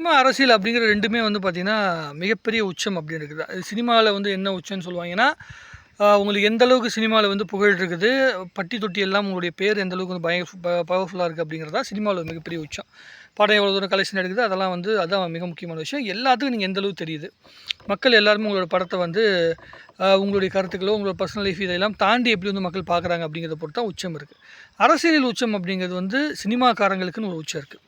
Cinema அரசியல் அப்படிங்கிற ரெண்டுமே வந்து பார்த்திங்கன்னா மிகப்பெரிய உச்சம் அப்படின்னு இருக்குது. அது சினிமாவில் வந்து என்ன உச்சம்னு சொல்லுவாங்கன்னா உங்களுக்கு எந்த அளவுக்கு சினிமாவில் வந்து புகழ் இருக்குது பட்டி தொட்டி எல்லாம் உங்களுடைய பேர் எந்த அளவுக்கு வந்து பய பவர்ஃபுல்லாக இருக்குது அப்படிங்கிறதா சினிமாவில் மிகப்பெரிய உச்சம். படம் எவ்வளோ தூரம் கலெக்ஷன் எடுக்குது அதெல்லாம் வந்து அதான் மிக முக்கியமான விஷயம். எல்லாத்துக்கும் நீங்கள் எந்த அளவுக்கு தெரியுது? மக்கள் எல்லாருமே உங்களோட படத்தை வந்து உங்களுடைய கருத்துக்களோ உங்களோட பர்சனல் லைஃப் இதெல்லாம் தாண்டி எப்படி வந்து மக்கள் பார்க்குறாங்க அப்படிங்கிறத பொறுத்து தான் உச்சம் இருக்குது அரசியலில் உச்சம் அப்படிங்கிறது வந்து சினிமாக்காரங்களுக்குன்னு ஒரு உச்சம் இருக்குது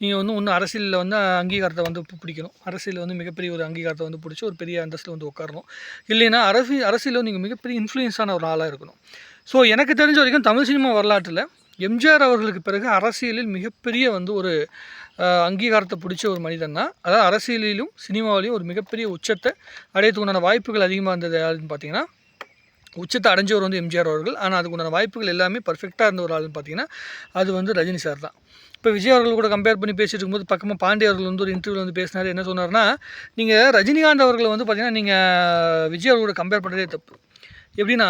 நீங்கள் வந்து ஒன்று அரசியலில் வந்து அங்கீகாரத்தை வந்து பிடிக்கணும். அரசியலில் வந்து மிகப்பெரிய ஒரு அங்கீகாரத்தை வந்து பிடிச்சி ஒரு பெரிய அந்தஸ்தில் வந்து உட்காரணும். இல்லைன்னா அரசு அரசியலில் நீங்கள் மிகப்பெரிய இன்ஃப்ளூயன்ஸான ஒரு ஆளாக இருக்கணும். ஸோ எனக்கு தெரிஞ்ச வரைக்கும் தமிழ் சினிமா வரலாற்றில் எம்ஜிஆர் அவர்களுக்கு பிறகு அரசியலில் மிகப்பெரிய வந்து ஒரு அங்கீகாரத்தை பிடிச்ச ஒரு மனிதன் தான். அதாவது அரசியலிலும் சினிமாவிலையும் ஒரு மிகப்பெரிய உச்சத்தை அடையத்துக்கு உண்டான வாய்ப்புகள் அதிகமாக இருந்தது யாருன்னு பார்த்தீங்கன்னா உச்சத்தை அடைஞ்சவர் வந்து எம்ஜிஆர் அவர்கள். ஆனால் அதுக்கு உண்டான வாய்ப்புகள் எல்லாமே பர்ஃபெக்டாக இருந்த ஒரு ஆள்னு பார்த்தீங்கன்னா அது வந்து ரஜினி சார் தான். இப்போ விஜய் அவர்கள் கூட கம்பேர் பண்ணி பேசிட்டு இருக்கும்போது பக்கமாக பாண்டிய அவர்கள் வந்து ஒரு இன்டர்வியூவில் வந்து பேசினார். என்ன சொன்னார்னா நீங்கள் ரஜினிகாந்த் அவர்களை வந்து பார்த்தீங்கன்னா நீங்கள் விஜய் அவர்களோட கம்பேர் பண்ணுறதே தப்பு. எப்படின்னா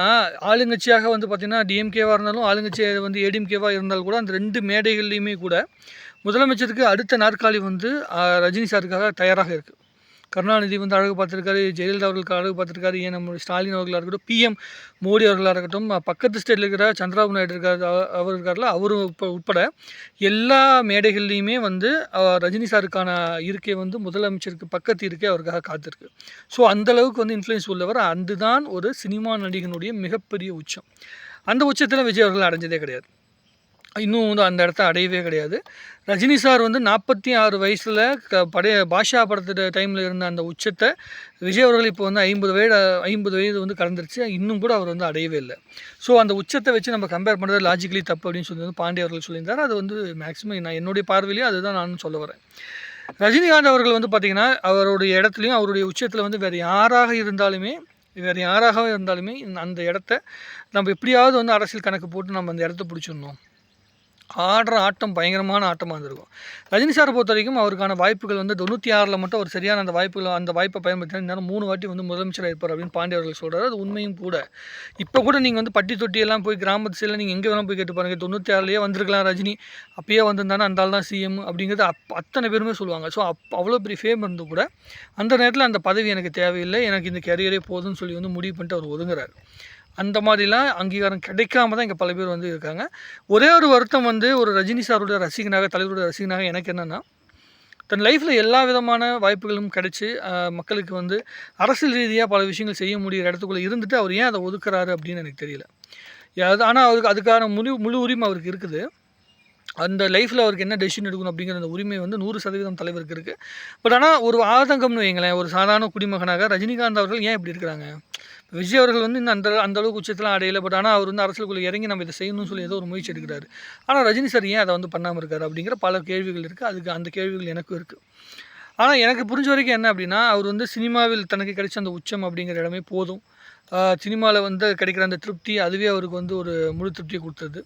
ஆளுங்கட்சியாக வந்து பார்த்தீங்கன்னா டிஎம்கேவாக இருந்தாலும் ஆளுங்கட்சி வந்து ஏடிஎம்கேவாக இருந்தாலும் கூட அந்த ரெண்டு மேடைகள்லையுமே கூட முதலமைச்சருக்கு அடுத்த நாற்காலி வந்து ரஜினி சாருக்காக தயாராக இருக்குது கருணாநிதி வந்து அழகு பார்த்துருக்காரு ஜெயலலிதா அவர்களுக்கு அழகு பார்த்துருக்காரு ஏன் நம்ம ஸ்டாலின் அவர்களாக இருக்கட்டும் பிஎம் மோடி அவர்களாக இருக்கட்டும் பக்கத்து ஸ்டேட்டில் இருக்கிற சந்திரபாபு நாயுடு இருக்கார் அவர் இருக்கார்ல அவரும் உட்பட எல்லா மேடைகள்லையுமே வந்து ரஜினி சாருக்கான இருக்கை வந்து முதலமைச்சருக்கு பக்கத்து இருக்கை அவருக்காக காத்திருக்கு. ஸோ அந்தளவுக்கு வந்து இன்ஃப்ளூயன்ஸ் உள்ளவர் அதுதான் ஒரு சினிமா நடிகனுடைய மிகப்பெரிய உச்சம். அந்த உச்சத்தில் விஜய் அவர்கள் அடைஞ்சதே கிடையாது. இன்னும் வந்து அந்த இடத்த அடையவே கிடையாது. ரஜினி சார் வந்து நாற்பத்தி ஆறு வயசில் க படைய பாஷா படத்துட்டு டைமில் இருந்த அந்த உச்சத்தை விஜய் அவர்கள் இப்போ வந்து ஐம்பது வயது ஐம்பது வயது வந்து கடந்துருச்சு. இன்னும் கூட அவர் வந்து அடையவே இல்லை. ஸோ அந்த உச்சத்தை வச்சு நம்ம கம்பேர் பண்ணுறது லாஜிக்கலி தப்பு அப்படின்னு சொல்லி வந்து பாண்டிய அவர்கள் சொல்லியிருந்தார். அது வந்து மேக்ஸிமம் நான் என்னுடைய பார்வையிலேயே அதுதான் நானும் சொல்ல வரேன். ரஜினிகாந்த் அவர்கள் வந்து பார்த்திங்கன்னா அவருடைய இடத்துலையும் அவருடைய உச்சத்தில் வந்து வேறு யாராக இருந்தாலுமே வேறு யாராக இருந்தாலுமே அந்த இடத்த நம்ம எப்படியாவது வந்து அரசியல் கணக்கு போட்டு நம்ம அந்த இடத்த பிடிச்சிடணும். ஆடுற ஆட்டம் பயங்கரமான ஆட்டமாக இருந்திருக்கும். ரஜினி சாரை பொறுத்த வரைக்கும் அவருக்கான வாய்ப்புகள் வந்து தொண்ணூற்றி ஆறில் மட்டும் அவர் சரியான அந்த வாய்ப்புகள் அந்த வாய்ப்பை பயன்படுத்தினா இருந்தாலும் மூணு வாட்டி வந்து முதலமைச்சராக இருப்பார் அப்படின்னு பாண்டியவர்கள் சொல்கிறார் அது உண்மையும் கூட. இப்போ கூட நீங்கள் வந்து பட்டி தொட்டியெல்லாம் போய் கிராமத்து சைடில் நீங்கள் எங்கே வேணால் போய் கேட்டு பாருங்க. தொண்ணூற்றி ஆறுலேயே வந்திருக்கலாம் ரஜினி. அப்பயே வந்திருந்தானே? அந்த ஆள் தான் சிஎம் அப்படிங்கிறது அப் அத்தனை பேருமே சொல்லுவாங்க. ஸோ அப் அவ்வளோ பெரிய ஃபேம் இருந்து கூட அந்த நேரத்தில் அந்த பதவி எனக்கு தேவையில்லை. எனக்கு இந்த கேரியரே போதும்னு சொல்லி வந்து முடிவு பண்ணிட்டு அவர் ஒதுங்குறாரு. அந்த மாதிரிலாம் அங்கீகாரம் கிடைக்காம தான் இங்கே பல பேர் வந்து இருக்காங்க. ஒரே ஒரு வருத்தம் வந்து ஒரு ரஜினி சாரோட ரசிகனாக தலைவரோட ரசிகனாக எனக்கு என்னென்னா தன் லைஃப்பில் எல்லா விதமான வாய்ப்புகளும் கிடைச்சி மக்களுக்கு வந்து அரசியல் ரீதியாக பல விஷயங்கள் செய்ய முடியிற இடத்துக்குள்ளே இருந்துட்டு அவர் ஏன் அதை ஒதுக்குறாரு அப்படின்னு எனக்கு தெரியல. அது ஆனால் அவருக்கு அதுக்கான முழு முழு உரிமை அவருக்கு இருக்குது. அந்த லைஃப்பில் அவருக்கு என்ன டெசிஷன் எடுக்கணும் அப்படிங்கிற அந்த உரிமை வந்து நூறு சதவீதம் தலைவருக்கு இருக்குது பட் ஆனால் ஒரு ஆதங்கம்னு வைங்களேன் ஒரு சாதாரண குடிமகனாக ரஜினிகாந்த் அவர்கள் ஏன் இப்படி இருக்கிறாங்க? விஜய் அவர்கள் வந்து இன்னும் அந்த அந்த அளவுக்கு உச்சத்தெலாம் அடையலை பட் ஆனால் அவர் வந்து அரசியலுக்குள்ளே இறங்கி நம்ம இதை செய்யணும்னு சொல்லி ஏதோ ஒரு முயற்சி எடுக்கிறாரு. ஆனால் ரஜினி சார் ஏன் அதை வந்து பண்ணாமல் இருக்காரு அப்படிங்கிற பல கேள்விகள் இருக்குது அதுக்கு அந்த கேள்விகள் எனக்கும் இருக்குது ஆனால் எனக்கு புரிஞ்ச வரைக்கும் என்ன அப்படின்னா அவர் வந்து சினிமாவில் தனக்கு கிடைச்ச அந்த உச்சம் அப்படிங்கிற இடமே போதும். சினிமாவில் வந்து கிடைக்கிற அந்த திருப்தி அதுவே அவருக்கு வந்து ஒரு முழு திருப்தியை கொடுத்தது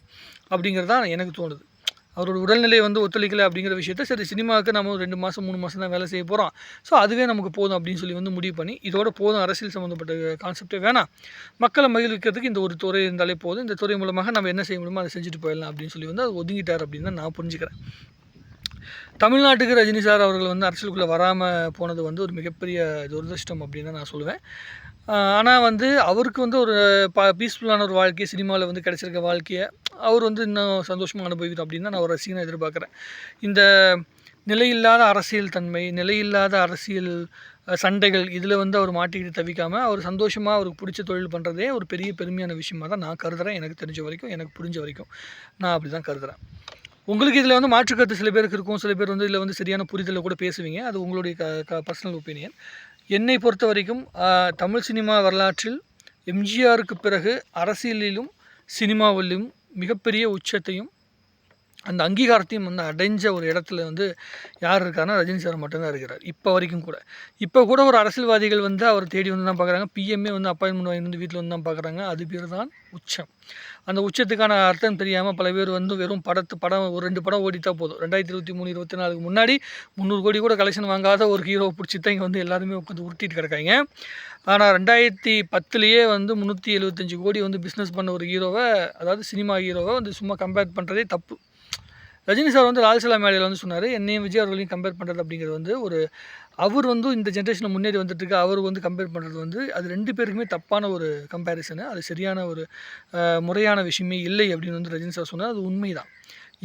அப்படிங்கிறது தான் எனக்கு தோணுது. அவரோட உடல்நிலை வந்து ஒத்துழைக்கலை அப்படிங்கிற விஷயத்த சரி சினிமாவுக்கு நம்ம ஒரு ரெண்டு மாதம் மூணு மாதம் தான் வேலை செய்ய போகிறோம் ஸோ அதுவே நமக்கு போதும் அப்படின்னு சொல்லி வந்து முடிவு பண்ணி இதோட போதும் அரசியல் சம்மந்தப்பட்ட கான்செப்டே வேணாம். மக்களை மகிழ்விக்கிறதுக்கு இந்த ஒரு துறை இருந்தாலே போதும். இந்த துறை மூலமாக நம்ம என்ன செய்ய முடியுமோ அதை செஞ்சுட்டு போயிடலாம் அப்படின்னு சொல்லி வந்து அது ஒதுங்கிட்டார் அப்படின்னு தான் நான் புரிஞ்சுக்கிறேன். தமிழ்நாட்டுக்கு ரஜினி சார் அவர்கள் வந்து அரசியலுக்குள்ளே வராமல் போனது வந்து ஒரு மிகப்பெரிய துரதிருஷ்டம் அப்படின்னு தான் நான் சொல்லுவேன். ஆனால் வந்து அவருக்கு வந்து ஒரு ப பீஸ்ஃபுல்லான ஒரு வாழ்க்கை சினிமாவில் வந்து கிடச்சிருக்க வாழ்க்கையை அவர் வந்து இன்னும் சந்தோஷமாக அனுபவிக்கணும் அப்படின்னு தான் நான் ஒரு ரசிகனை எதிர்பார்க்குறேன். இந்த நிலையில்லாத அரசியல் தன்மை நிலையில்லாத அரசியல் சண்டைகள் இதில் வந்து அவர் மாட்டிக்கிட்டு தவிக்காமல் அவர் சந்தோஷமாக அவருக்கு பிடிச்ச தொழில் பண்ணுறதே ஒரு பெரிய பெருமையான விஷயமா தான் நான் கருதுகிறேன் எனக்கு தெரிஞ்ச வரைக்கும் எனக்கு புரிஞ்ச வரைக்கும் நான் அப்படி தான் கருதுகிறேன் உங்களுக்கு இதில் வந்து மாற்று கருத்து சில பேருக்கு இருக்கும். சில பேர் வந்து இதில் வந்து சரியான புரிதலில் கூட பேசுவீங்க. அது உங்களுடைய க க பர்சனல் ஒப்பீனியன் என்னை பொறுத்த வரைக்கும் தமிழ் சினிமா வரலாற்றில் எம்ஜிஆருக்கு பிறகு அரசியலிலும் சினிமாவிலும் மிகப்பெரிய உச்சத்தையும் அந்த அங்கீகாரத்தையும் வந்து அடைஞ்ச ஒரு இடத்துல வந்து யார் இருக்காருன்னா ரஜினி சார் மட்டும்தான் இருக்கிறார். இப்போ வரைக்கும் கூட. இப்போ கூட ஒரு அரசியல்வாதிகள் வந்து அவர் தேடி வந்து தான் பார்க்குறாங்க. பிஎம்ஏ வந்து அப்பாயின்மெண்ட் வாங்கி வந்து வீட்டில் வந்து தான் பார்க்குறாங்க. அது பேர் தான் உச்சம். அந்த உச்சத்துக்கான அர்த்தம் தெரியாமல் பல பேர் வந்து வெறும் படத்து படம் ஒரு ரெண்டு படம் ஓடிட்டா போதும். ரெண்டாயிரத்தி இருபத்தி மூணு இருபத்தி நாலுக்கு முன்னாடி முந்நூறு கோடி கூட கலெக்ஷன் வாங்காத ஒரு ஹீரோவை பிடிச்சி தான் இங்கே வந்து எல்லாருமே உட்காந்து உருட்டிட்டு கிடக்காங்க. ஆனால் ரெண்டாயிரத்தி பத்துலேயே வந்து முந்நூற்றி எழுபத்தஞ்சு கோடி வந்து பிஸ்னஸ் பண்ண ஒரு ஹீரோவை அதாவது சினிமா ஹீரோவை வந்து சும்மா கம்பேர் பண்ணுறதே தப்பு. ரஜினி சார் வந்து லால்சலா மேடையில் வந்து சொன்னார் என்னையும் விஜய் அவர்களையும் கம்பேர் பண்ணுறது அப்படிங்கிறது வந்து ஒரு அவர் வந்து இந்த ஜென்ரேஷனில் முன்னேறி வந்துட்டு இருக்கு அவர் வந்து கம்பேர் பண்ணுறது வந்து அது ரெண்டு பேருக்குமே தப்பான ஒரு கம்பேரிசனு அது சரியான ஒரு முறையான விஷயமே இல்லை அப்படின்னு வந்து ரஜினி சார் சொன்னார். அது உண்மைதான்.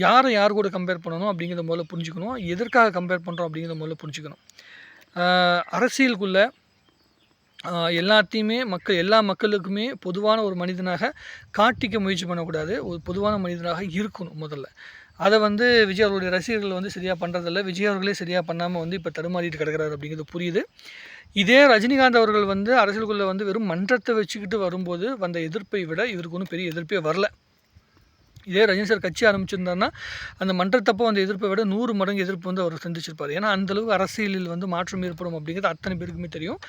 யாரை யார் கூட கம்பேர் பண்ணணும் அப்படிங்கிறத முதல்ல புரிஞ்சுக்கணும். எதற்காக கம்பேர் பண்ணுறோம் அப்படிங்கிறத முதல்ல புரிஞ்சுக்கணும். அரசியலுக்குள்ளே அரசியலுக்குள்ள எல்லாத்தையுமே மக்கள் எல்லா மக்களுக்குமே பொதுவான ஒரு மனிதனாக காட்டிக்க முயற்சி பண்ணக்கூடாது. ஒரு பொதுவான மனிதனாக இருக்கணும் முதல்ல. அதை வந்து விஜய் அவருடைய ரசிகர்கள் வந்து சரியாக பண்ணுறதில்ல விஜய் அவர்களே சரியாக பண்ணாமல் வந்து இப்போ தடுமாறிட்டு கிடக்கிறாரு அப்படிங்கிறது புரியுது. இதே ரஜினிகாந்த் அவர்கள் வந்து அரசியலுக்குள்ளே வந்து வெறும் மன்றத்தை வச்சுக்கிட்டு வரும்போது வந்த எதிர்ப்பை விட இவருக்கு ஒன்றும் பெரிய எதிர்ப்பே வரல. இதே ரஜினி சார் கட்சி ஆரம்பிச்சிருந்தாருன்னா அந்த மன்றத்தப்போ அந்த எதிர்ப்பை விட நூறு மடங்கு எதிர்ப்பு வந்து அவர் சந்திச்சிருப்பார். ஏன்னா அந்தளவுக்கு அரசியலில் வந்து மாற்றம் ஏற்படும் அப்படிங்கிறது அத்தனை பேருக்குமே தெரியும்.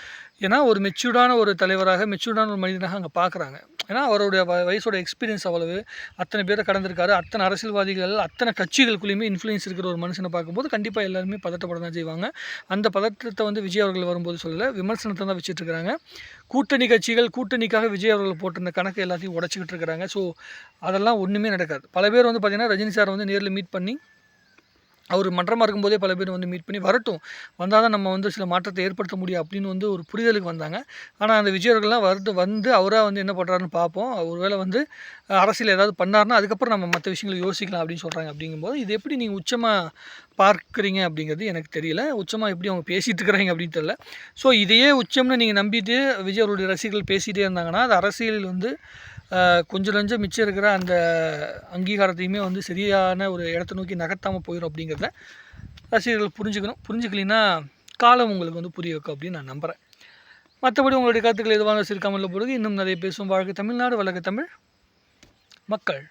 ஏன்னா ஒரு மெச்சூர்டான ஒரு தலைவராக மெச்சூர்டான ஒரு மனிதனாக அங்கே பார்க்குறாங்க ஏன்னா அவருடைய வயசோட எக்ஸ்பீரியன்ஸ் அவ்வளவு. அத்தனை பேரை கடந்திருக்காரு. அத்தனை அரசியல்வாதிகள் அத்தனை கட்சிகளுக்குள்ளேயுமே இன்ஃப்ளூயன்ஸ் இருக்கிற ஒரு மனுஷனை பார்க்கும்போது கண்டிப்பாக எல்லாருமே பதட்டப்பட தான் செய்வாங்க. அந்த பதட்டத்தை வந்து விஜய் அவர்கள் வரும்போது சொல்லலை விமர்சனத்தை தான் வச்சுட்டு இருக்காங்க கூட்டணி கட்சிகள் கூட்டணிக்காக விஜய் அவர்கள் போட்டிருந்த கணக்கு எல்லாத்தையும் உடச்சிக்கிட்டு இருக்கிறாங்க. ஸோ அதெல்லாம் ஒன்றுமே நடக்காது. பல பேர் வந்து பார்த்திங்கன்னா ரஜினி சார் வந்து நேரில் மீட் பண்ணி அவர் மன்றமாக இருக்கும்போதே பல பேர் வந்து மீட் பண்ணி வரட்டும். வந்தால் தான் நம்ம வந்து சில மாற்றத்தை ஏற்படுத்த முடியும் அப்படின்னு வந்து ஒரு புரிதலுக்கு வந்தாங்க. ஆனால் அந்த விஜயர்கள்லாம் வருது வந்து அவராக வந்து என்ன பண்ணுறாருன்னு பார்ப்போம் ஒருவேளை வந்து அரசியல் ஏதாவது பண்ணார்னா அதுக்கப்புறம் நம்ம மற்ற விஷயங்களை யோசிக்கலாம் அப்படின்னு சொல்கிறாங்க அப்படிங்கும்போது இது எப்படி நீங்கள் உச்சமாக பார்க்குறீங்க அப்படிங்கிறது எனக்கு தெரியல. உச்சமாக எப்படி அவங்க பேசிகிட்டு இருக்கிறாங்க அப்படின்னு தெரியல. ஸோ இதையே உச்சம்னு நீங்கள் நம்பிட்டு விஜய் அவருடைய ரசிகர்கள் பேசிகிட்டே இருந்தாங்கன்னா அது அரசியலில் வந்து கொஞ்சம் கொஞ்சம் மிச்சம் இருக்கிற அந்த அங்கீகாரத்தையுமே வந்து சரியான ஒரு இடத்த நோக்கி நகர்த்தாமல் போயிடும் அப்படிங்கிறத ரசிகர்கள் புரிஞ்சுக்கணும். புரிஞ்சுக்கலின்னா காலம் உங்களுக்கு வந்து புரிய வைக்கும் அப்படின்னு நான் நம்புகிறேன் மற்றபடி உங்களுடைய கருத்துக்கள் எதுவாக சிறுக்காமல் பொழுது இன்னும் நிறைய பேசும் வாழ்க்கை தமிழ்நாடு வழக்கு தமிழ். மக்கள்.